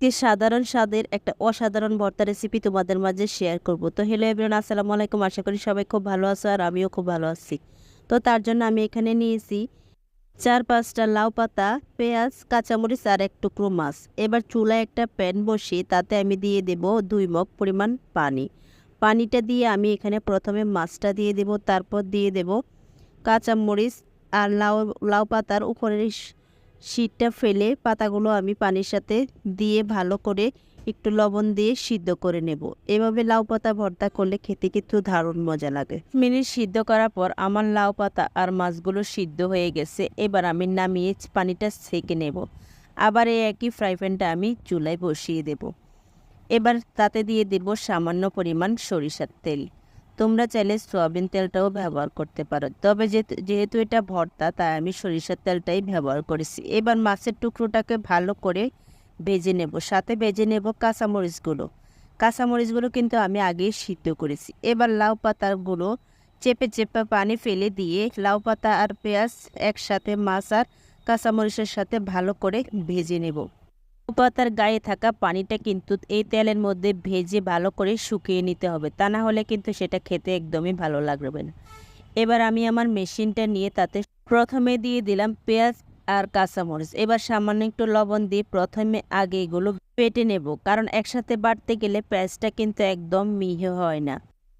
আজকে সাধারণ স্বাদের একটা অসাধারণ ভর্তা রেসিপি তোমাদের মাঝে শেয়ার করব। তো হ্যালো এভরিওয়ান আসসালামু আলাইকুম। আশা করি সবাই খুব ভালো আছো আর আমিও খুব ভালো আছি। তো তার জন্য আমি এখানে নিয়েছি চার পাঁচটা লাউ পাতা, পেঁয়াজ, কাঁচামরিচ আর এক টুকরো মাছ। এবার চুলায় একটা প্যান বসিয়ে তাতে আমি দিয়ে দেব দুই মগ পরিমাণ পানি। পানিটা দিয়ে আমি এখানে প্রথমে মাছটা দিয়ে দেব, তারপর দিয়ে দেব কাঁচামরিচ আর লাউ লাউ পাতার উপরের শীতটা ফেলে পাতাগুলো আমি পানির সাথে দিয়ে ভালো করে একটু লবণ দিয়ে সিদ্ধ করে নেব। এভাবে লাউ পাতা ভর্তা করলে খেতে কিন্তু দারুণ মজা লাগে। মিনিট সিদ্ধ করার পর আমার লাউ পাতা আর মাছগুলো সিদ্ধ হয়ে গেছে, এবার আমি নামিয়ে পানিটা সেকে নেব। আবার এই একই ফ্রাই প্যানটা আমি চুলায় বসিয়ে দেব। এবার তাতে দিয়ে দেব সামান্য পরিমাণ সরিষার তেল। তোমরা চাইলে সয়াবিন তেলটাও ব্যবহার করতে পারো। তবে যেহেতু- এটা ভর্তা, তাই আমি সরিষার তেলটাই ব্যবহার করেছি। এবার মাছের টুকরোটাকে ভালো করে ভেজে নেব। সাথে ভেজে নেব কাঁচামরিচগুলো। কাঁচামরিচগুলো কিন্তু আমি আগেই সিদ্ধ করেছি। এবার লাউ পাতাগুলো চেপে চেপে পানি ফেলে দিয়ে লাউ পাতা আর পেঁয়াজ একসাথে মাছ আর কাঁচামরিচের সাথে ভালো করে ভেজে নেব। পাতার গায়ে থাকা পানিটা কিন্তু এই তেলের মধ্যে ভেজে ভালো করে শুকিয়ে নিতে হবে। তা না হলে কিন্তু সেটা খেতে একদমই ভালো লাগবে না। এবার আমি আমার মেশিনটা নিয়ে তাতে প্রথমে দিয়ে দিলাম পেঁয়াজ আর কাঁচামরিচ। এবার সামান্য একটু লবণ দিয়ে প্রথমে আগে এগুলো পেটে নেব, কারণ একসাথে বাটতে গেলে পেঁয়াজটা কিন্তু একদম মিহি হয় না।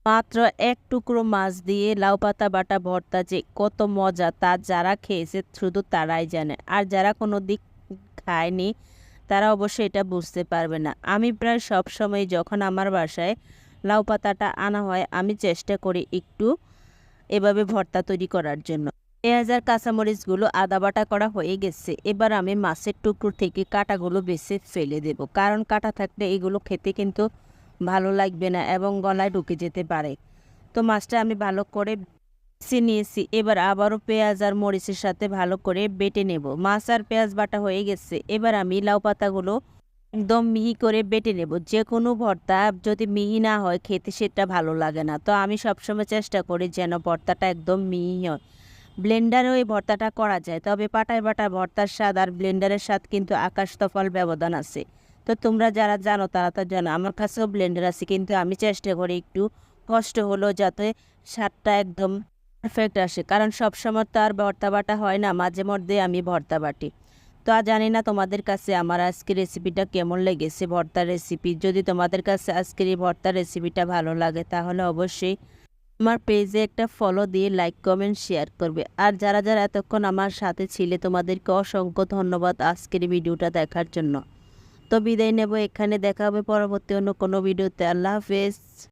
মাত্র এক টুকরো মাছ দিয়ে লাউ পাতা, বাটা, ভর্তা যে কত মজা তা যারা খেয়েছে শুধু তারাই জানে। আর যারা কোনো দিক খায়নি তারা অবশ্যই এটা বুঝতে পারবে না। আমি প্রায় সব সময় যখন আমার বাসায় লাউ পাতাটা আনা হয়, আমি চেষ্টা করি একটু এভাবে ভর্তা তৈরি করার জন্য। পেঁয়াজ আর কাঁচামরিচগুলো আদা বাটা করা হয়ে গেছে। এবার আমি মাছের টুকরো থেকে কাঁটাগুলো বেছে ফেলে দেব। কারণ কাঁটা থাকলে এগুলো খেতে কিন্তু ভালো লাগবে না এবং গলায় ঢুকে যেতে পারে। তো মাছটা আমি ভালো করে বেছে নিয়েছি, এবার আবারও পেঁয়াজ আর মরিচের সাথে ভালো করে বেটে নেব। মাছ আর পেঁয়াজ বাটা হয়ে গেছে, এবার আমি লাউ পাতাগুলো একদম মিহি করে বেটে নেব। যে কোনো ভর্তা যদি মিহি না হয়, খেতে সেটা ভালো লাগে না। তো আমি সবসময় চেষ্টা করি যেন ভর্তাটা একদম মিহি হয়। ব্লেন্ডারেও এই ভর্তাটা করা যায়, তবে পাটায় বাটা ভর্তার স্বাদ আর ব্লেন্ডারের স্বাদ কিন্তু আকাশ তফাল ব্যবধান আছে। তো তোমরা যারা জানো তারা তো জানো, আমার কাছেও ব্লেন্ডার আছে, কিন্তু আমি চেষ্টা করি একটু কষ্ট হলো যাতে স্বাদটা একদম পারফেক্ট আসে। কারণ সবসময় তো আর ভর্তা বাটা হয় না, মাঝে মধ্যে আমি ভর্তা বাটি। তো আর জানি না তোমাদের কাছে আমার আজকের রেসিপিটা কেমন লেগেছে ভর্তার রেসিপি যদি তোমাদের কাছে আজকের এই ভর্তার রেসিপিটা ভালো লাগে, তাহলে অবশ্যই আমার পেজে একটা ফলো দিয়ে লাইক কমেন্ট শেয়ার করবে। আর যারা যারা এতক্ষণ আমার সাথে ছিলে, তোমাদেরকে অসংখ্য ধন্যবাদ আজকের ভিডিওটা দেখার জন্য। তো বিদায় নেব, এখানে দেখা হবে পরবর্তী অন্য কোনো ভিডিওতে আল্লাহ হাফেজ।